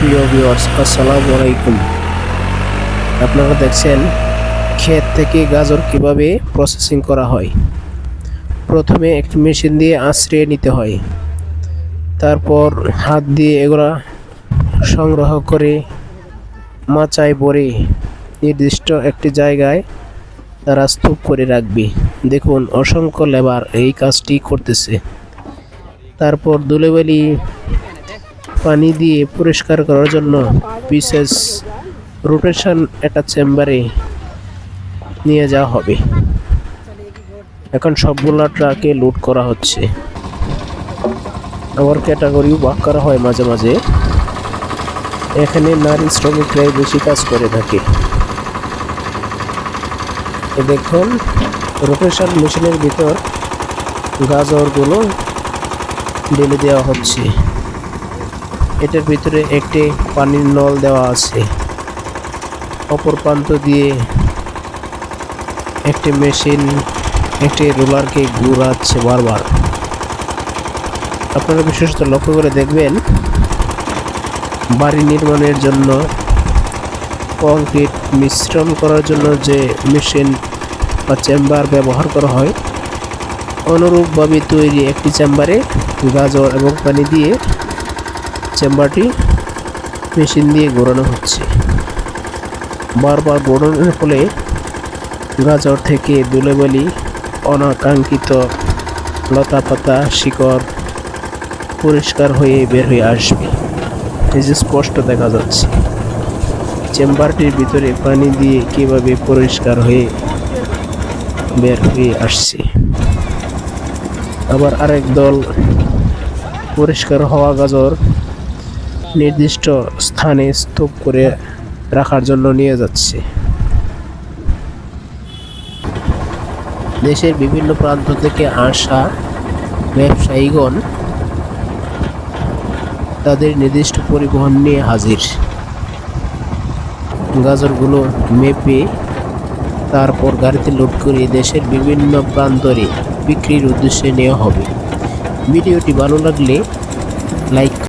প্রিয় ভিউয়ার্স আসসালামু আলাইকুম। আপনারা দেখছেন ক্ষেত থেকে গাজর কীভাবে প্রসেসিং করা হয়। প্রথমে একটি মেশিন দিয়ে আঁচড়ে নিতে হয়। তারপর হাত দিয়ে এগুলা সংগ্রহ করে মাচায় ভরে নির্দিষ্ট একটি জায়গায় তারা স্তূপ করে রাখবে। দেখুন, অসংখ্য লেবার এই কাজটি করতেছে। তারপর দুলেবালি পানি দিয়ে পরিষ্কার করার জন্য বিশেষ রোটেশন একটা চেম্বারে নিয়ে যাওয়া হবে। এখন সবগুলা ট্রাকে লোড করা হচ্ছে। আবার ক্যাটাগরিও ভাগ করা হয় মাঝে মাঝে। এখানে নারী শ্রমিকরাই বেশি কাজ করে থাকে। দেখুন রোটেশন মেশিনের ভিতর গাজরগুলো ঢেলে দেওয়া হচ্ছে। এটার ভিতরে একটি পানির নল দেওয়া আছে। অপর প্রান্ত দিয়ে একটি মেশিন, একটি রোলারকে ঘুরাচ্ছে বারবার। আপনারা বিশেষত লক্ষ্য করে দেখবেন, বাড়ি নির্মাণের জন্য, কংক্রিট মিশ্রণ করার জন্য যে মেশিন বা চেম্বার ব্যবহার করা হয়, অনুরূপভাবে তৈরি একটি চেম্বারে গাজর এবং পানি দিয়ে চেম্বারটি মেশিন দিয়ে ঘোরানো হচ্ছে। বারবার ঘোরানোর ফলে গাজর থেকে দুলেবালি অনাকাঙ্ক্ষিত লতা পাতা শিকড় পরিষ্কার হয়ে বের হয়ে আসবে। এই যে স্পষ্ট দেখা যাচ্ছে। চেম্বারটির ভিতরে পানি দিয়ে কীভাবে পরিষ্কার হয়ে বের হয়ে আসছে। আবার আরেক দল পরিষ্কার হওয়া গাজর নির্দিষ্ট স্থানে স্তূপ করে রাখার জন্য নিয়ে যাচ্ছে। দেশের বিভিন্ন প্রান্ত থেকে আসা ব্যবসায়ীগণ তাদের নির্দিষ্ট পরিবহন নিয়ে হাজির। গাজরগুলো মেপে তারপর গাড়িতে লোড করে দেশের বিভিন্ন প্রান্তরে বিক্রির উদ্দেশ্যে নেওয়া হবে। ভিডিওটি ভালো লাগলে